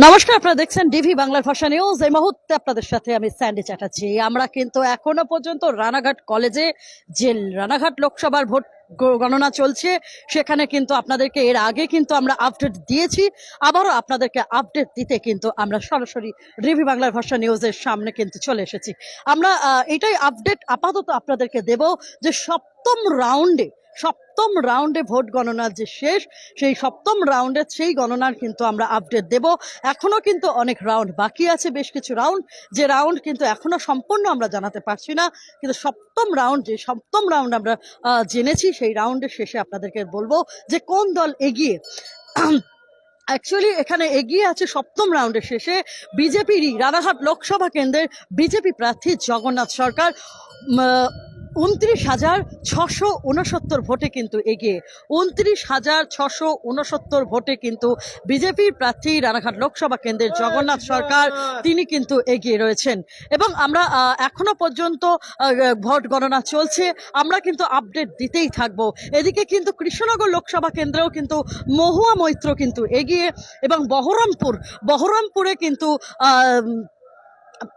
নমস্কার, আপনারা দেখছেন ডিভি বাংলার ভাষা নিউজ এই মুহূর্তে আপনাদের সাথে আমি স্যান্ডি চ্যাটার্জি আমরা কিন্তু এখনও পর্যন্ত রানাঘাট কলেজে, যে রানাঘাট লোকসভার ভোট গণনা চলছে, সেখানে কিন্তু আপনাদেরকে এর আগে কিন্তু আমরা আপডেট দিয়েছি। আবারও আপনাদেরকে আপডেট দিতে কিন্তু আমরা সরাসরি ডিভি বাংলার ভাষা নিউজের সামনে কিন্তু চলে এসেছি। আমরা এটাই আপডেট আপাতত আপনাদেরকে দেব যে সপ্তম রাউন্ডে সপ্তম রাউন্ডে ভোট গণনার যে শেষ, সেই সপ্তম রাউন্ডের সেই গণনার কিন্তু আমরা আপডেট দেব। এখনও কিন্তু অনেক রাউন্ড বাকি আছে, বেশ কিছু রাউন্ড যে রাউন্ড কিন্তু এখনও সম্পূর্ণ আমরা জানাতে পারছি না, কিন্তু সপ্তম রাউন্ড যে সপ্তম রাউন্ড আমরা জেনেছি, সেই রাউন্ডের শেষে আপনাদেরকে বলব যে কোন দল এগিয়ে। অ্যাকচুয়ালি এখানে এগিয়ে আছে সপ্তম রাউন্ডের শেষে বিজেপিরই রানাঘাট লোকসভা কেন্দ্রের বিজেপি প্রার্থী জগন্নাথ সরকার। উনত্রিশ হাজার ছশো উনসত্তর ভোটে কিন্তু এগিয়ে। উনত্রিশ হাজার ছশো উনসত্তর ভোটে কিন্তু বিজেপির প্রার্থী রানাঘাট লোকসভা কেন্দ্রের জগন্নাথ সরকার তিনি কিন্তু এগিয়ে রয়েছেন। এবং আমরা এখনও পর্যন্ত ভোট গণনা চলছে। আমরা কিন্তু আপডেট দিতেই থাকব। এদিকে কিন্তু কৃষ্ণনগর লোকসভা কেন্দ্রেও কিন্তু মহুয়া মৈত্র কিন্তু এগিয়ে এবং বহরমপুর বহরমপুরে কিন্তু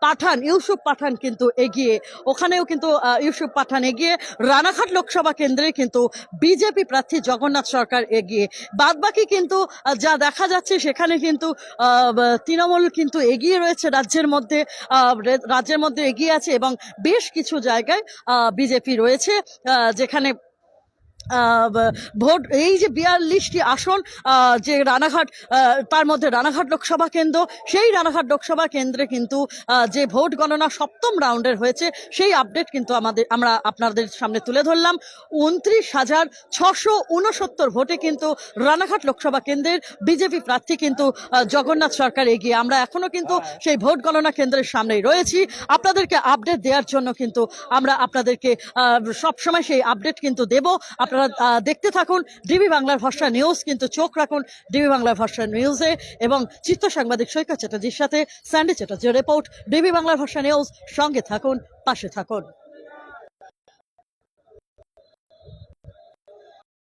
পাঠান, ইউসুফ পাঠান কিন্তু এগিয়ে। ওখানেও কিন্তু ইউসুফ পাঠান এগিয়ে। রানাঘাট লোকসভা কেন্দ্রে কিন্তু বিজেপি প্রার্থী জগন্নাথ সরকার এগিয়ে। বাদবাকি কিন্তু যা দেখা যাচ্ছে সেখানে কিন্তু তৃণমূল কিন্তু এগিয়ে রয়েছে রাজ্যের মধ্যে রাজ্যের মধ্যে এগিয়ে আছে এবং বেশ কিছু জায়গায় বিজেপি রয়েছে যেখানে ভোট, এই যে বিয়াল্লিশটি আসন যে রানাঘাট তার মধ্যে রানাঘাট লোকসভা কেন্দ্র, সেই রানাঘাট লোকসভা কেন্দ্রে কিন্তু যে ভোট গণনা সপ্তম রাউন্ডের হয়েছে, সেই আপডেট কিন্তু আমাদের, আমরা আপনাদের সামনে তুলে ধরলাম। উনত্রিশ হাজার ছশো উনসত্তর ভোটে কিন্তু রানাঘাট লোকসভা কেন্দ্রের বিজেপি প্রার্থী কিন্তু জগন্নাথ সরকার এগিয়ে। আমরা এখনও কিন্তু সেই ভোট গণনা কেন্দ্রের সামনেই রয়েছি। আপনাদেরকে আপডেট দেওয়ার জন্য কিন্তু আমরা আপনাদেরকে সব সময় সেই আপডেট কিন্তু দেব। আপনারা আহ, দেখতে থাকুন ডিবি বাংলার ভাষা নিউজ কিন্তু চোখ রাখুন ডিবি বাংলার ভাষা নিউজে এবং চিত্র সাংবাদিক সৈকত চ্যাটার্জির সাথে স্যান্ডি চ্যাটার্জির রিপোর্ট ডিবি বাংলার ভাষা নিউজ সঙ্গে থাকুন পাশে থাকুন।